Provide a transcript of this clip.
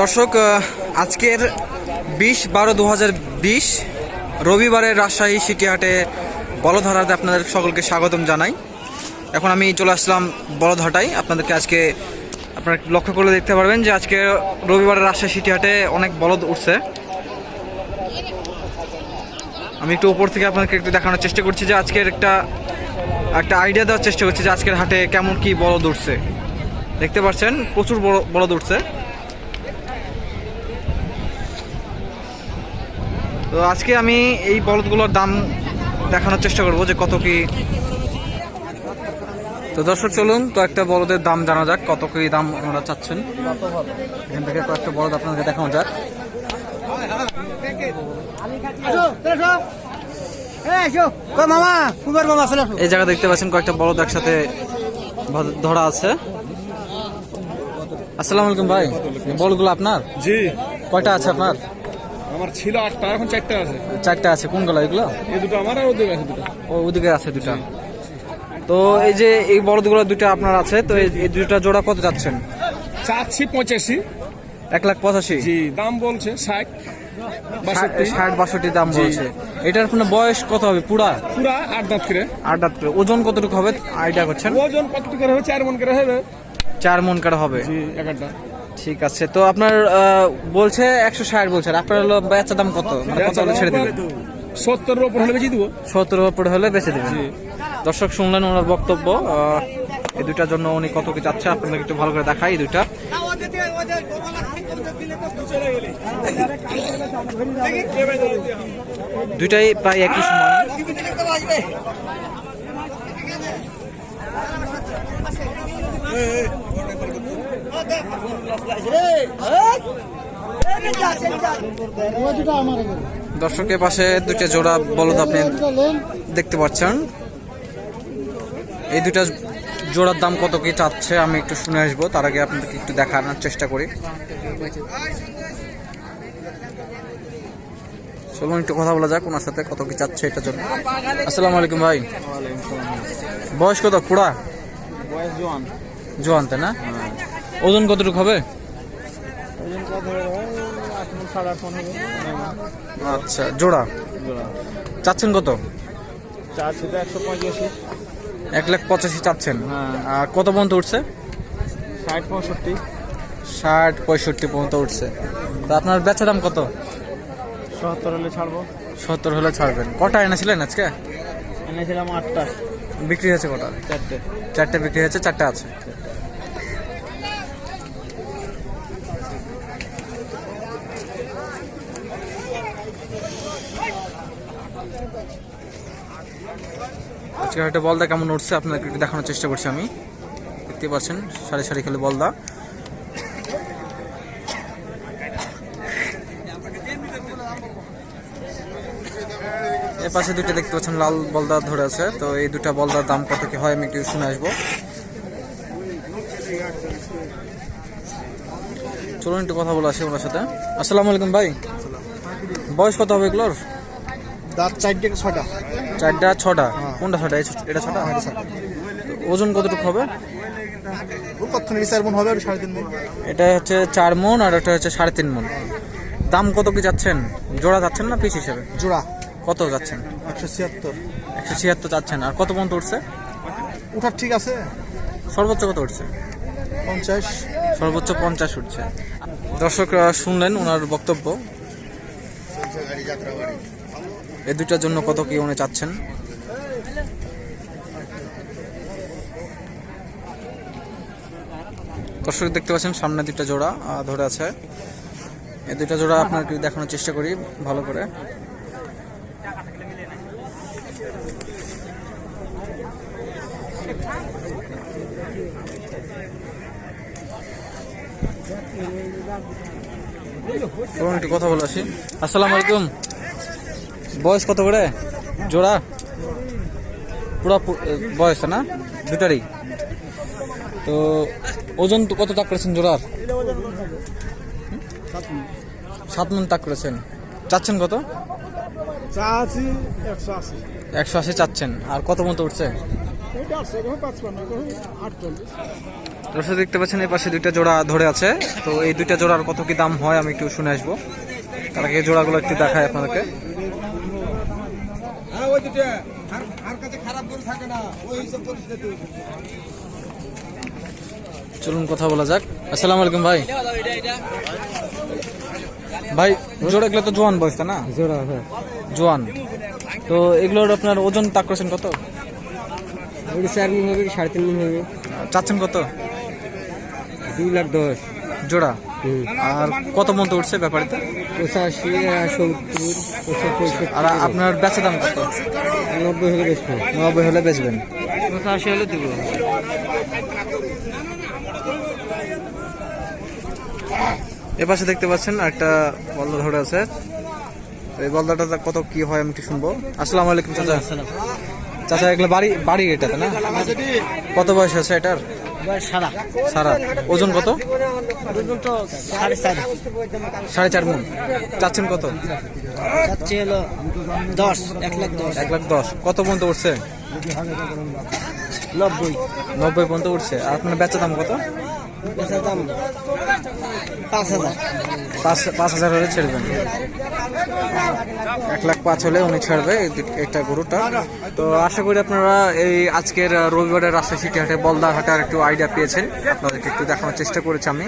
দর্শক আজকের বিশ বারো দু বিশ রবিবারের রাজশাহী সিটিহাটে বলধরাতে আপনাদের সকলকে স্বাগতম জানাই। এখন আমি চলে আসলাম বলধরাটাই আপনাদেরকে আজকে আপনারা লক্ষ্য করলে দেখতে পারবেন যে আজকে রবিবারের রাজশাহী সিটিহাটে অনেক বলদ উঠছে। আমি একটু উপর থেকে আপনাদেরকে একটু দেখানোর চেষ্টা করছি যে আজকের একটা একটা আইডিয়া দেওয়ার চেষ্টা করছি যে আজকের হাটে কেমন কি বলদ উঠছে। দেখতে পাচ্ছেন, প্রচুর বড়, বলদ উঠছে। তো আজকে আমি এই বলদগুলোর দাম দেখানোর চেষ্টা করব যে কত কি তো দর্শক চলুন তো একটা বলদের দাম জানা যাক কত কি দাম ওনারা চাচ্ছেন। এখান থেকে কয়েকটা বলদ আপনাদের দেখানো যাক। এই জায়গা দেখতে পাচ্ছেন কয়েকটা বলদ একসাথে ধরা আছে। আসসালামু আলাইকুম ভাই বলগুলো আপনার? জি। কয়টা আছে আপনার? আমার ছিল আটটা এখন চারটা আছে। চারটা আছে কোনগুলো এগুলো? এই দুটো আমার আর ওদের আছে দুটো। ও ওদিকে আছে দুটা। তো এই যে এই বলদগুলো দুটা আপনার আছে তো এই দুটা জোড়া কত যাচ্ছেন চাচ্ছি পঁচাশি। এক লাখ পঁচাশি? জি দাম বলছে ষাট ষাট- বাষট্টি। ষাট বাষট্টি দাম বলছে। এটার কোনো বয়স কত হবে পুরা? পুরা আট দাঁত করে। আট দাঁত করে। ওজন কতটুকু হবে? আইডিয়া করছেন? ওজন কতটুকু হবে? চার মন করে হবে। চার মন কাটা হবে। জি এক একটা ঠিক আছে তো আপনার বলছে একশো ষাট বলছে আর আপনার হলো বেচা দাম কত? মানে কত হলে ছেড়ে দেবেন? সত্তরের উপর হলে বেশি দেবো। সত্তর উপরে হলে বেঁচে দেবেন। দর্শক শুনলেন ওনার বক্তব্য এই দুইটার জন্য উনি কত কি চাচ্ছে আপনাদের একটু ভালো করে দেখাই এই দুইটা। দুইটাই প্রায় একই সমান। দর্শকের পাশে দুটা জোড়া বলদ আপনি দেখতে পাচ্ছেন। এই দুটা জোড়ার দাম কত কি চাচ্ছে আমি একটু শুনে আসব। তার আগে আপনাদেরকে একটু দেখানোর চেষ্টা করি। চলুন একটু কথা বলা যাক ওনার সাথে কত কি চাচ্ছে এটার জন্য। আসসালামু আলাইকুম ভাই। বয়স কত পুরা? বয়স জোয়ান। জোয়ান তাই না? ওজন কতটুকু হবে? আচ্ছা জোড়া? চাচ্ছেন কত? এক লাখ পঁচাশি চাচ্ছেন। হ্যাঁ। আর কত পর্যন্ত উঠছে? ষাট পঁয়ষট্টি। ষাট পঁয়ষট্টি পর্যন্ত উঠছে। তো আপনার বেচা দাম কত? সত্তর হলে ছাড়বো। সত্তর হলে ছাড়বেন। কটা এনেছিলেন আজকে? এনেছিলাম আটটা। বিক্রি হয়েছে কটা? চারটে। চারটে বিক্রি হয়েছে চারটে আছে। আজকে একটা বলদা কেমন উঠছে একটু দেখানোর চেষ্টা করছি আমি। দেখতে পাচ্ছেন, সারি সারি খেলে বলদা। এর পাশে দুটো দেখতে পাচ্ছেন, লাল বলদা ধরে আছে। তো এই দুটা বলদার দাম কত কি হয় আমি একটু শুনে আসব। চলুন একটু কথা বলে আসি ওনার সাথে। আসসালামু আলাইকুম ভাই। বয়স কত হবে এগুলোর? দাঁত চারটে ছটা চারটা ছটা। কোনটা ছটা এটা ছটা? তো ওজন কতটুকু হবে? হবে? এটা হচ্ছে চার মন আর এটা হচ্ছে সাড়ে তিন মন। দাম কত কি যাচ্ছেন? জোড়া যাচ্ছেন না পিস হিসেবে? জোড়া। কত যাচ্ছেন? একশো ছিয়াত্তর। একশো ছিয়াত্তর যাচ্ছেন। আর কত পর্যন্ত উঠছে? উঠার ঠিক আছে। সর্বোচ্চ কত উঠছে? পঞ্চাশ। সর্বোচ্চ পঞ্চাশ উঠছে। দর্শকরা শুনলেন ওনার বক্তব্য। এই দুটার জন্য কত কি উনি চাচ্ছেন? দর্শক দেখতে পাচ্ছেন, সামনে দুটা জোড়া ধরে আছে। এই দুটা জোড়া আপনাকে দেখানোর চেষ্টা করি, ভালো করে। একটু কথা বলে আসি। আসসালামু আলাইকুম। বয়স কত করে? জোড়া? পুরা বয়স না? দুটারই তো ওজন তো কত তাক করেছেন জোড়ার? সাত মন তাক করেছেন। চাচ্ছেন কত? একশো আশি। চাচ্ছেন। আর কত মতো উঠছে? দর্শক দেখতে পাচ্ছেন এই পাশে দুইটা জোড়া ধরে আছে। তো এই দুইটা জোড়ার কত কি দাম হয় আমি একটু শুনে আসব। তার আগে জোড়াগুলো একটু দেখায় আপনাদেরকে। আর আর কাছে খারাপ করে থাকে না ওই হিসাব করিস না তুই চলুন কথা বলা যাক। আসসালামু আলাইকুম ভাই। ভাই জোড়াগুলো তো জোয়ান বয়স না? জোড়া হ্যাঁ। জোয়ান। তো এগুলোর আপনার ওজন তাক করেছেন কত? চার মিন হবে সাড়ে তিন মিন হবে। চাচ্ছেন কত? দুই লাখ দশ। জোড়া। আর কত মতো উঠছে ব্যাপারে? পঁচাশি সত্তর পঁচাশি আর আপনার বেচা দাম কত? নব্বই হলে বেশি নব্বই হলে বেচবেন। পঁচাশি হলে দেবো। এ পাশে দেখতে পাচ্ছেন একটা বলদা ধরে আছে। এই বলদাটা কত কি হয় আমি একটু শুনব। আসসালামু আলাইকুম চাচা। চাচা এগুলো বাড়ি বাড়ি এটাতে না? কত বয়স আছে এটার? সারা। সারা। ওজন কত? তো সাড়ে চার। সাড়ে চার মন। চাচ্ছেন কত? হলো দশ এক লাখ দশ। এক লাখ দশ। কত পর্যন্ত উঠছে? নব্বই। নব্বই পর্যন্ত উঠছে। আর আপনার বেচা দাম কত? দাম পাঁচ হাজার। পাঁচ পাঁচ হাজার হলে ছেড়বেন এক লাখ পাঁচ হলে উনি ছাড়বে একটা গরুটা। তো আশা করি আপনারা এই আজকের রবিবারের রাস্তা সিটি হাটে বলদার হাটার একটু আইডিয়া পেয়েছেন। আপনাদেরকে একটু দেখানোর চেষ্টা করেছি আমি।